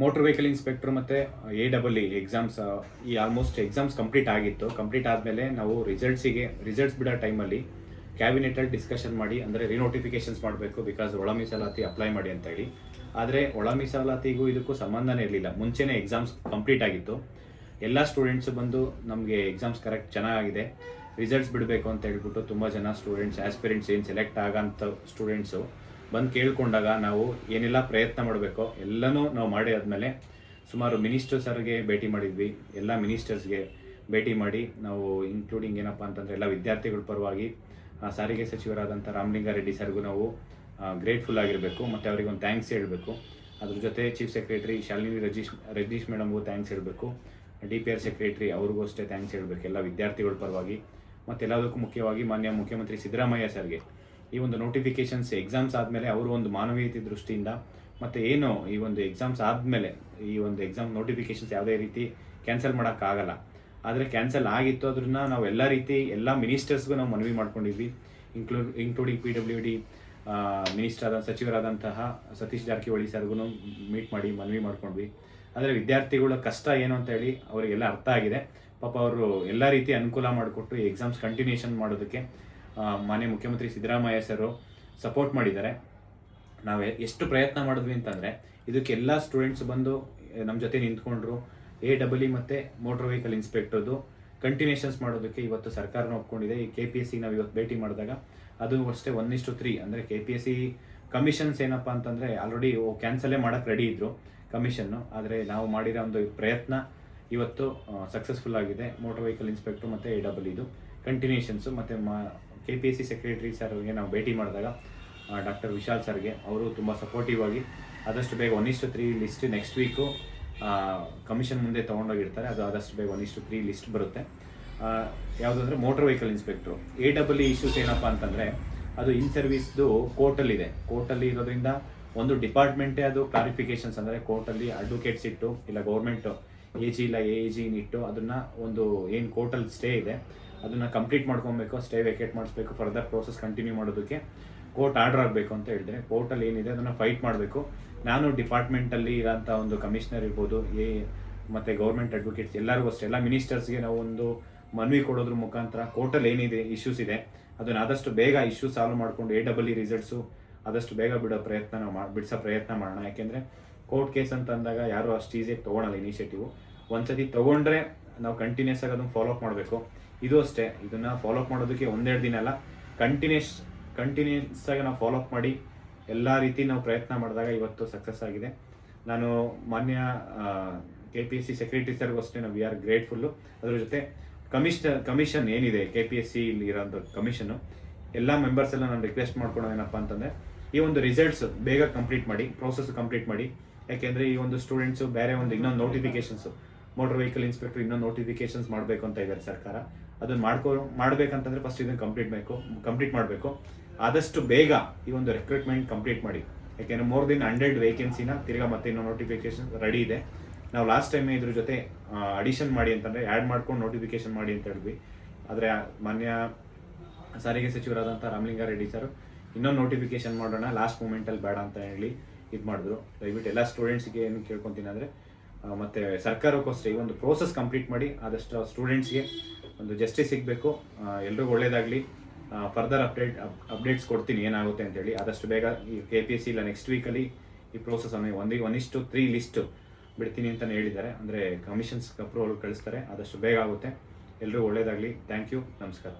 Motor vehicle inspector ಮತ್ತು A double E exams ಈ almost exams complete ಆಗಿತ್ತು. Complete ಆದಮೇಲೆ ನಾವು ರಿಸಲ್ಟ್ಸಿಗೆ ರಿಸಲ್ಟ್ಸ್ ಬಿಡೋ ಟೈಮಲ್ಲಿ ಕ್ಯಾಬಿನೆಟಲ್ಲಿ ಡಿಸ್ಕಷನ್ ಮಾಡಿ, ಅಂದರೆ ರಿನೋಟಿಫಿಕೇಶನ್ಸ್ ಮಾಡಬೇಕು ಬಿಕಾಸ್ ಒಳ ಮೀಸಲಾತಿ ಅಪ್ಲೈ ಮಾಡಿ ಅಂತ ಹೇಳಿ. ಆದರೆ ಒಳ ಮೀಸಲಾತಿಗೂ ಇದಕ್ಕೂ ಸಂಬಂಧನೇ ಇರಲಿಲ್ಲ. ಮುಂಚೆನೇ ಎಕ್ಸಾಮ್ಸ್ ಕಂಪ್ಲೀಟ್ ಆಗಿತ್ತು. ಎಲ್ಲ ಸ್ಟೂಡೆಂಟ್ಸ್ ಬಂದು ನಮಗೆ ಎಕ್ಸಾಮ್ಸ್ ಕರೆಕ್ಟ್ ಚೆನ್ನಾಗಿದೆ. ರಿಸಲ್ಟ್ಸ್ ಬಿಡಬೇಕು ಅಂತ ಹೇಳ್ಬಿಟ್ಟು ತುಂಬ ಜನ ಸ್ಟೂಡೆಂಟ್ಸ್ ಆಸ್ಪಿರೆಂಟ್ಸ್ ಏನು ಸೆಲೆಕ್ಟ್ ಆಗಂಥ ಸ್ಟೂಡೆಂಟ್ಸು ಬಂದು ಕೇಳ್ಕೊಂಡಾಗ ನಾವು ಏನೆಲ್ಲ ಪ್ರಯತ್ನ ಮಾಡಬೇಕೋ ಎಲ್ಲನೂ ನಾವು ಮಾಡಿ ಆದಮೇಲೆ ಸುಮಾರು ಮಿನಿಸ್ಟರ್ಸರ್ಗೆ ಭೇಟಿ ಮಾಡಿದ್ವಿ. ಎಲ್ಲ ಮಿನಿಸ್ಟರ್ಸ್ಗೆ ಭೇಟಿ ಮಾಡಿ ನಾವು ಇನ್ಕ್ಲೂಡಿಂಗ್ ಏನಪ್ಪ ಅಂತಂದರೆ ಎಲ್ಲ ವಿದ್ಯಾರ್ಥಿಗಳ ಪರವಾಗಿ ಸಾರಿಗೆ ಸಚಿವರಾದಂಥ ರಾಮಲಿಂಗಾರೆಡ್ಡಿ ಸರ್ಗೂ ನಾವು ಗ್ರೇಟ್ಫುಲ್ ಆಗಿರಬೇಕು. ಮತ್ತು ಅವರಿಗೆ ಒಂದು ಥ್ಯಾಂಕ್ಸ್ ಹೇಳಬೇಕು. ಅದ್ರ ಜೊತೆ ಚೀಫ್ ಸೆಕ್ರೆಟರಿ ಶಾಲಿನಿ ರಜೀಶ್ ರಜೀಶ್ ಮೇಡಮ್ಗೂ ಥ್ಯಾಂಕ್ಸ್ ಹೇಳಬೇಕು. ಡಿ ಪಿ ಆರ್ ಸೆಕ್ರೆಟರಿ ಅವ್ರಿಗೂ ಅಷ್ಟೇ ಥ್ಯಾಂಕ್ಸ್ ಹೇಳಬೇಕು ಎಲ್ಲ ವಿದ್ಯಾರ್ಥಿಗಳ ಪರವಾಗಿ. ಮತ್ತು ಎಲ್ಲದಕ್ಕೂ ಮುಖ್ಯವಾಗಿ ಮಾನ್ಯ ಮುಖ್ಯಮಂತ್ರಿ ಸಿದ್ದರಾಮಯ್ಯ ಸರ್ಗೆ. ಈ ಒಂದು ನೋಟಿಫಿಕೇಶನ್ಸ್ ಎಕ್ಸಾಮ್ಸ್ ಆದಮೇಲೆ ಅವರು ಒಂದು ಮಾನವೀಯತೆ ದೃಷ್ಟಿಯಿಂದ ಮತ್ತು ಏನು ಈ ಒಂದು ಎಕ್ಸಾಮ್ಸ್ ಆದಮೇಲೆ ಈ ಒಂದು ಎಕ್ಸಾಮ್ ನೋಟಿಫಿಕೇಶನ್ಸ್ ಯಾವುದೇ ರೀತಿ ಕ್ಯಾನ್ಸಲ್ ಮಾಡೋಕ್ಕಾಗಲ್ಲ. ಆದರೆ ಕ್ಯಾನ್ಸಲ್ ಆಗಿತ್ತು ಅದನ್ನ ನಾವು ಎಲ್ಲ ರೀತಿ ಎಲ್ಲ ಮಿನಿಸ್ಟರ್ಸ್ಗೂ ನಾವು ಮನವಿ ಮಾಡ್ಕೊಂಡಿದ್ವಿ include including P W D minister ಸಚಿವರಾದಂತಹ Satish Jarkiholi ಸರ್ಗೂ ಮೀಟ್ ಮಾಡಿ ಮನವಿ ಮಾಡ್ಕೊಂಡ್ವಿ. ಆದರೆ ವಿದ್ಯಾರ್ಥಿಗಳ ಕಷ್ಟ ಏನು ಅಂತ ಹೇಳಿ ಅವರಿಗೆಲ್ಲ ಅರ್ಥ ಆಗಿದೆ. ಪಾಪ ಅವರು ಎಲ್ಲ ರೀತಿ ಅನುಕೂಲ ಮಾಡಿಕೊಟ್ಟು ಎಕ್ಸಾಮ್ಸ್ ಕಂಟಿನ್ಯೂಷನ್ ಮಾಡೋದಕ್ಕೆ ಮಾನ್ಯ ಮುಖ್ಯಮಂತ್ರಿ ಸಿದ್ದರಾಮಯ್ಯ ಸರು ಸಪೋರ್ಟ್ ಮಾಡಿದ್ದಾರೆ. ನಾವು ಎಷ್ಟು ಪ್ರಯತ್ನ ಮಾಡಿದ್ವಿ ಅಂತಂದರೆ ಇದಕ್ಕೆಲ್ಲ ಸ್ಟೂಡೆಂಟ್ಸ್ ಬಂದು ನಮ್ಮ ಜೊತೆ ನಿಂತ್ಕೊಂಡ್ರು. ಎ, ಡಬಲ್, ಇ ಮತ್ತು ಮೋಟರ್ ವೆಹಿಕಲ್ ಇನ್ಸ್ಪೆಕ್ಟರ್ದು ಕಂಟಿನ್ಯೂಷನ್ಸ್ ಮಾಡೋದಕ್ಕೆ ಇವತ್ತು ಸರ್ಕಾರನ ಒಪ್ಕೊಂಡಿದೆ. ಈ ಕೆ ಪಿ ಎಸ್ ಸಿ ನಾವು ಇವತ್ತು ಭೇಟಿ ಮಾಡಿದಾಗ, ಅದು ಅಷ್ಟೇ ಒನ್ ಇಷ್ಟು ತ್ರೀ ಅಂದರೆ K P S C commissions ಏನಪ್ಪ ಅಂತಂದರೆ ಆಲ್ರೆಡಿ ಕ್ಯಾನ್ಸಲೇ ಮಾಡೋಕ್ಕೆ ರೆಡಿ ಇದ್ದರು ಕಮಿಷನ್ನು ಆದರೆ ನಾವು ಮಾಡಿರೋ ಒಂದು ಪ್ರಯತ್ನ ಇವತ್ತು ಸಕ್ಸಸ್ಫುಲ್ ಆಗಿದೆ. ಮೋಟರ್ ವೆಹಿಕಲ್ ಇನ್ಸ್ಪೆಕ್ಟ್ರು ಮತ್ತು ಎ ಡಬಲ್ ಇದು. ಕಂಟಿನ್ಯೂಷನ್ಸು ಮತ್ತು ಮಾ K P S C secretary ಸರ್ಗೆ ನಾವು ಭೇಟಿ ಮಾಡಿದಾಗ ಡಾಕ್ಟರ್ ವಿಶಾಲ್ ಸರ್ಗೆ ಅವರು ತುಂಬ ಸಪೋರ್ಟಿವ್ ಆಗಿ ಆದಷ್ಟು ಬೇಗ ಒನ್ ಇಷ್ಟು three list next week commission ಮುಂದೆ ತೊಗೊಂಡೋಗಿರ್ತಾರೆ. ಅದು ಆದಷ್ಟು ಬೇಗ ಒನ್ ಇಷ್ಟು ತ್ರೀ ಲಿಸ್ಟ್ ಬರುತ್ತೆ ಯಾವುದಂದ್ರೆ motor vehicle inspector A double issues ಏನಪ್ಪ ಅಂತಂದರೆ, ಅದು ಇನ್ ಸರ್ವಿಸ್ದು ಕೋರ್ಟಲ್ಲಿದೆ ಕೋರ್ಟಲ್ಲಿ ಇರೋದ್ರಿಂದ ಒಂದು ಡಿಪಾರ್ಟ್ಮೆಂಟೇ ಅದು ಕ್ಲಾರಿಫಿಕೇಶನ್ಸ್ ಅಂದರೆ ಕೋರ್ಟಲ್ಲಿ ಅಡ್ವೊಕೇಟ್ಸ್ ಇಟ್ಟು, ಇಲ್ಲ ಗೌರ್ಮೆಂಟು ಎ ಜಿ ಇಲ್ಲ ಎ ಜಿ ಇಟ್ಟು ಅದನ್ನು ಒಂದು ಏನು ಕೋರ್ಟಲ್ಲಿ ಸ್ಟೇ ಇದೆ. ಅದನ್ನು ಕಂಪ್ಲೀಟ್ ಮಾಡ್ಕೊಬೇಕು ಸ್ಟೇ ವೇಕೇಟ್ ಮಾಡಿಸ್ಬೇಕು ಫರ್ದರ್ ಪ್ರೋಸೆಸ್ ಕಂಟಿನ್ಯೂ ಮಾಡೋದಕ್ಕೆ ಕೋರ್ಟ್ ಆರ್ಡರ್ ಆಗಬೇಕು ಅಂತ ಹೇಳಿದ್ರೆ ಕೋರ್ಟಲ್ಲಿ ಏನಿದೆ ಅದನ್ನು ಫೈಟ್ ಮಾಡಬೇಕು. ನಾನು ಡಿಪಾರ್ಟ್ಮೆಂಟಲ್ಲಿ ಇರೋಂಥ ಒಂದು ಕಮಿಷನರ್ ಇರ್ಬೋದು, ಎ, ಮತ್ತು ಗೌರ್ಮೆಂಟ್ ಅಡ್ವೊಕೇಟ್ಸ್ ಎಲ್ಲರಿಗೂ ಅಷ್ಟೇ, ಎಲ್ಲ ಮಿನಿಸ್ಟರ್ಸ್ಗೆ ನಾವು ಒಂದು ಮನವಿ ಕೊಡೋದ್ರ ಮುಖಾಂತರ ಕೋರ್ಟಲ್ಲಿ ಏನಿದೆ ಇಶ್ಯೂಸ್ ಇದೆ, ಅದನ್ನು ಆದಷ್ಟು ಬೇಗ ಇಶ್ಯೂ ಸಾಲ್ವ್ ಮಾಡ್ಕೊಂಡು ಎ ಡಬಲ್ ಇ ರಿಸಲ್ಟ್ಸು ಆದಷ್ಟು ಬೇಗ ಬಿಡೋ ಪ್ರಯತ್ನ ನಾವು ಮಾಡಿ ಬಿಡಿಸೋ ಪ್ರಯತ್ನ ಮಾಡೋಣ. ಯಾಕೆಂದರೆ ಕೋರ್ಟ್ ಕೇಸ್ ಅಂತ ಅಂದಾಗ ಯಾರು ಅಷ್ಟು ಈಸಿಯಾಗಿ ತೊಗೊಳಲ್ಲ ಇನಿಷಿಯೇಟಿವ್ ಒಂದ್ಸತಿ ತೊಗೊಂಡ್ರೆ ನಾವು ಕಂಟಿನ್ಯೂಸ್ ಆಗಿ ಅದನ್ನು ಫಾಲೋ ಅಪ್ ಮಾಡಬೇಕು. ಇದು ಅಷ್ಟೇ. ಇದನ್ನು ಫಾಲೋ ಅಪ್ ಮಾಡೋದಕ್ಕೆ ಒಂದೆರಡು ದಿನ ಅಲ್ಲ. ಕಂಟಿನ್ಯೂಸ್ ಕಂಟಿನ್ಯೂಸ್ ಆಗಿ ನಾವು ಫಾಲೋ ಅಪ್ ಮಾಡಿ ಎಲ್ಲ ರೀತಿ ನಾವು ಪ್ರಯತ್ನ ಮಾಡಿದಾಗ ಇವತ್ತು ಸಕ್ಸಸ್ ಆಗಿದೆ. ನಾನು ಮಾನ್ಯ K P S C secretary ಸರ್ಗೂ ಅಷ್ಟೇ ನಾವು ವಿ ಆರ್ ಗ್ರೇಟ್ಫುಲ್ಲು ಅದ್ರ ಜೊತೆ ಕಮಿಷನ್ ಕಮಿಷನ್ ಏನಿದೆ? ಕೆ ಪಿ ಎಸ್ ಸಿ ಇಲ್ಲಿ ಇರೋಂಥ ಕಮಿಷನ್ನು ಎಲ್ಲ ಮೆಂಬರ್ಸ್ ಎಲ್ಲ ನಾನು ರಿಕ್ವೆಸ್ಟ್ ಮಾಡ್ಕೊಳೋದು ಏನಪ್ಪ ಅಂತಂದರೆ, ಈ ಒಂದು ರಿಸಲ್ಟ್ಸ್ ಬೇಗ ಕಂಪ್ಲೀಟ್ ಮಾಡಿ ಪ್ರೋಸೆಸ್ ಕಂಪ್ಲೀಟ್ ಮಾಡಿ. ಯಾಕೆಂದರೆ ಈ ಒಂದು ಸ್ಟೂಡೆಂಟ್ಸು ಬೇರೆ ಒಂದು ಇನ್ನೊಂದು ನೋಟಿಫಿಕೇಶನ್ಸು ಮೋಟರ್ ವೆಹಿಕಲ್ ಇನ್ಸ್ಪೆಕ್ಟರ್ ಇನ್ನೊಂದು ನೋಟಿಫಿಕೇಶನ್ಸ್ ಮಾಡಬೇಕು ಅಂತ ಇದ್ದಾರೆ ಸರ್ಕಾರ. ಅದನ್ನು ಮಾಡ್ಕೊ, ಮಾಡ್ಬೇಕಂತಂದ್ರೆ ಫಸ್ಟ್ ಇದನ್ನು ಕಂಪ್ಲೀಟ್ ಬೇಕು ಕಂಪ್ಲೀಟ್ ಮಾಡಬೇಕು. ಆದಷ್ಟು ಬೇಗ ಈ ಒಂದು ರೆಕ್ರೂಟ್ಮೆಂಟ್ ಕಂಪ್ಲೀಟ್ ಮಾಡಿ. ಯಾಕೆಂದರೆ ಮೋರ್ ದೆನ್ ಹಂಡ್ರೆಡ್ ವೇಕೆನ್ಸಿನ ತಿರ್ಗಾ ಮತ್ತೆ ಇನ್ನೊಂದು ನೋಟಿಫಿಕೇಶನ್ ರೆಡಿ ಇದೆ. ನಾವು ಲಾಸ್ಟ್ ಟೈಮ್ ಇದ್ರ ಜೊತೆ ಅಡಿಷನ್ ಮಾಡಿ ಅಂತಂದರೆ ಆ್ಯಡ್ ಮಾಡ್ಕೊಂಡು ನೋಟಿಫಿಕೇಶನ್ ಮಾಡಿ ಅಂತ ಹೇಳಿದ್ವಿ. ಆದರೆ ಮಾನ್ಯ ಸಾರಿಗೆ ಸಚಿವರಾದಂಥ ರಾಮಲಿಂಗಾರೆಡ್ಡಿ ಸರ್ ಇನ್ನೊಂದು ನೋಟಿಫಿಕೇಶನ್ ಮಾಡೋಣ ಲಾಸ್ಟ್ ಮೂಮೆಂಟಲ್ಲಿ ಬೇಡ ಅಂತ ಹೇಳಿ ಇದು ಮಾಡಿದ್ರು. ದಯವಿಟ್ಟು ಎಲ್ಲ ಸ್ಟೂಡೆಂಟ್ಸ್ಗೆ ಏನು ಕೇಳ್ಕೊತೀನಿ ಅಂದರೆ ಮತ್ತು ಸರ್ಕಾರಕ್ಕೋಸ್ಕರ ಈ ಒಂದು ಪ್ರೋಸೆಸ್ ಕಂಪ್ಲೀಟ್ ಮಾಡಿ ಆದಷ್ಟು ಸ್ಟೂಡೆಂಟ್ಸ್ಗೆ ಒಂದು ಜಸ್ಟಿಸ್ ಸಿಗಬೇಕು. ಎಲ್ರಿಗೂ ಒಳ್ಳೇದಾಗಲಿ. ಫರ್ದರ್ ಅಪ್ಡೇಟ್ ಅಪ್ಡೇಟ್ಸ್ ಕೊಡ್ತೀನಿ ಏನಾಗುತ್ತೆ ಅಂತೇಳಿ. ಆದಷ್ಟು ಬೇಗ ಈ ಕೆ ಪಿ ಎಸ್ ಸಿ ಇಲ್ಲ ನೆಕ್ಸ್ಟ್ ವೀಕಲ್ಲಿ ಈ ಪ್ರೋಸೆಸ್ ಅನ್ನು ಒಂದಿಗೆ ಒನಿಷ್ಟು ತ್ರೀ ಲಿಸ್ಟು ಬಿಡ್ತೀನಿ ಅಂತಲೇ ಹೇಳಿದ್ದಾರೆ. ಅಂದರೆ ಕಮಿಷನ್ಸ್ ಅಪ್ರೂವಲ್ ಕಳಿಸ್ತಾರೆ. ಆದಷ್ಟು ಬೇಗ ಆಗುತ್ತೆ. ಎಲ್ರಿಗೂ ಒಳ್ಳೇದಾಗಲಿ. ಥ್ಯಾಂಕ್ ಯು ನಮಸ್ಕಾರ.